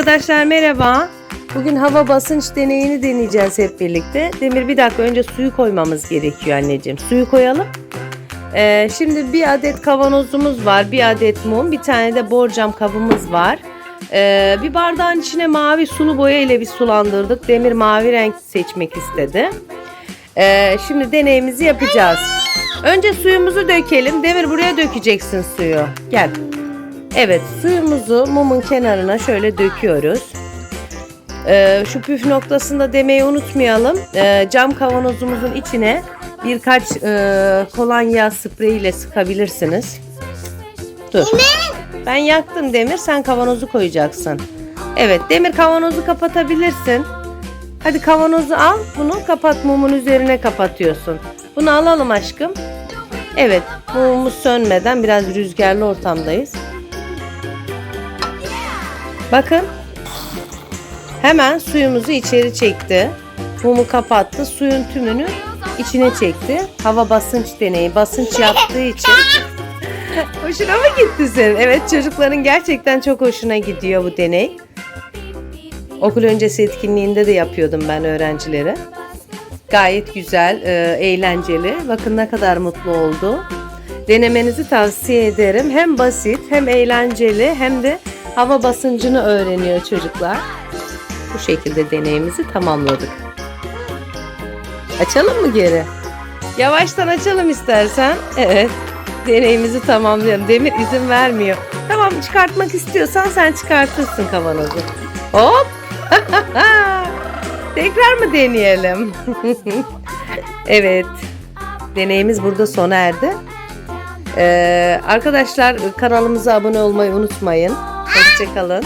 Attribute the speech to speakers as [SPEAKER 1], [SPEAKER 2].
[SPEAKER 1] Arkadaşlar merhaba. Bugün hava basınç deneyini deneyeceğiz hep birlikte. Demir bir dakika önce suyu koymamız gerekiyor anneciğim. Suyu koyalım. Ee, şimdi bir adet kavanozumuz var. Bir adet mum. Bir tane de borcam kabımız var. Ee, bir bardağın içine mavi sulu boya ile bir sulandırdık. Demir mavi renk seçmek istedi. Ee, şimdi deneyimizi yapacağız. Önce suyumuzu dökelim. Demir buraya dökeceksin suyu. Gel. Evet suyumuzu mumun kenarına şöyle döküyoruz. Ee, şu püf noktasında demeyi unutmayalım. Ee, cam kavanozumuzun içine birkaç e, kolonya spreyiyle sıkabilirsiniz. Dur. Ben yaktım Demir. Sen kavanozu koyacaksın. Evet Demir kavanozu kapatabilirsin. Hadi kavanozu al. Bunu kapat mumun üzerine kapatıyorsun. Bunu alalım aşkım. Evet mumumuz sönmeden biraz rüzgarlı ortamdayız. Bakın. Hemen suyumuzu içeri çekti. Mumu kapattı. Suyun tümünü içine çekti. Hava basınç deneyi. Basınç yaptığı için. hoşuna mı gitti senin? Evet çocukların gerçekten çok hoşuna gidiyor bu deney. Okul öncesi etkinliğinde de yapıyordum ben öğrencilere. Gayet güzel, e, eğlenceli. Bakın ne kadar mutlu oldu. Denemenizi tavsiye ederim. Hem basit, hem eğlenceli, hem de hava basıncını öğreniyor çocuklar. Bu şekilde deneyimizi tamamladık. Açalım mı geri? Yavaştan açalım istersen. Evet. Deneyimizi tamamlayalım. Demir izin vermiyor. Tamam çıkartmak istiyorsan sen çıkartırsın kavanozu. Hop. Tekrar mı deneyelim? evet. Deneyimiz burada sona erdi. Ee, arkadaşlar kanalımıza abone olmayı unutmayın. Hoşçakalın.